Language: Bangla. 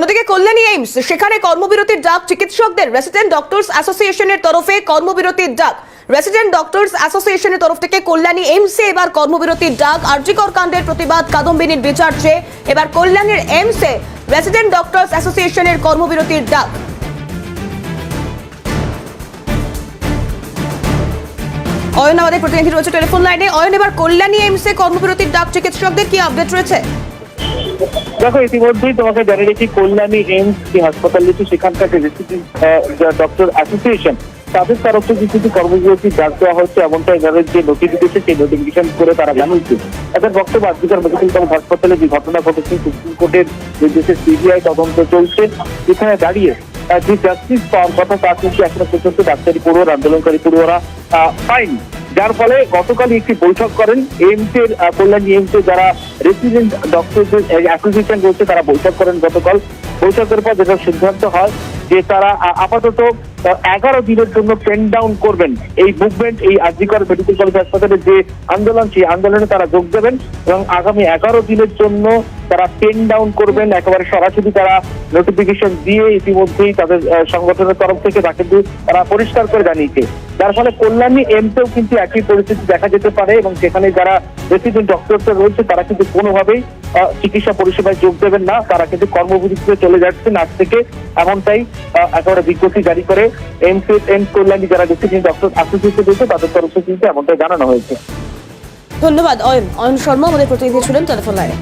অন্যদিকে কল্যাণী এইমস, সেখানে কর্মবিরতির ডাক চিকিৎসকদের রেসিডেন্ট ডক্টরস অ্যাসোসিয়েশনের তরফে কর্মবিরতির ডাক। রেসিডেন্ট ডক্টরস অ্যাসোসিয়েশনের তরফ থেকে কল্যাণী এইমসে এবার কর্মবিরতির ডাক। আরজিকর কাণ্ডের প্রতিবাদ কাদম্বিনীর বিচার চেয়ে এবার কল্যাণীর এইমসে রেসিডেন্ট ডক্টরস অ্যাসোসিয়েশনের কর্মবিরতির ডাক। অয়ন, আমাদের প্রতিনিধি রয়েছে টেলিফোন লাইনে। অয়ন, এবার কল্যাণী এইমসে কর্মবিরতির ডাক, চিকিৎসকদের কি আপডেট রয়েছে? দেখো, ইতিমধ্যেই তোমাকে জানিয়ে রেখি কল্যাণী এইমস যে হাসপাতাল রয়েছে, সেখানকার ডক্টর অ্যাসোসিয়েশন, তাদের তরফ থেকে কিছু কর্মবিরতি ডাক দেওয়া হচ্ছে, এমনটাই যাদের যে নোটিফিকেশন সেই নোটিফিকেশন করে তারা জানিয়েছে। তাদের বক্তব্য আজকের মেডিকেল কলেজ হাসপাতালে যে ঘটনা ঘটেছে, সুপ্রিম কোর্টের নির্দেশে সিবিআই তদন্ত চলছে। যেখানে দাঁড়িয়ে যে জাস্টিস পাওয়ার কথা, তা কিন্তু এখনও পর্যন্ত ডাক্তারি পড়ুয়ার, আন্দোলনকারী পড়ুয়ারা পায়নি। যার ফলে গতকালই একটি বৈঠক করেন এইমস এর কল্যাণ যারা রেসিডেন্ট ডক্টরদের অ্যাসোসিয়েশন রয়েছে তারা বৈঠক করেন গতকাল। বৈঠকের পর যেটা সিদ্ধান্ত হয় যে তারা আপাতত এগারো দিনের জন্য পেন ডাউন করবেন। এই মুভমেন্ট এই আজিকর মেডিকেল কলেজ হাসপাতালের যে আন্দোলন, সেই আন্দোলনে তারা যোগ দেবেন এবং আগামী এগারো দিনের জন্য তারা পেন ডাউন করবেন। একেবারে সরাসরি তারা নোটিফিকেশন দিয়ে ইতিমধ্যেই তাদের সংগঠনের তরফ থেকে তা কিন্তু তারা পরিষ্কার করে জানিয়েছে। যার ফলে কল্যাণী এমতেও কিন্তু একই পরিস্থিতি দেখা যেতে পারে এবং সেখানে যারা রেসিডেন্ট ডক্টর রয়েছে, তারা কিন্তু কোনোভাবেই চিকিৎসা পরিষেবায় যোগ দেবেন না। তারা কিন্তু কর্মবিরতিতে চলে যাচ্ছেন আজ থেকে। এমনটাই একেবারে বিজ্ঞপ্তি জারি করে এমস এমস কল্যাণী যারা রেসিডেন্ট ডক্টর অ্যাসোসিয়েশন রয়েছে তাদের তরফ কিন্তু এমনটাই জানানো হয়েছে। ধন্যবাদ, অয়ন। অয়ন শর্মা আমাদের প্রতিনিধি ছিলেন টেলিফোন লাইনে।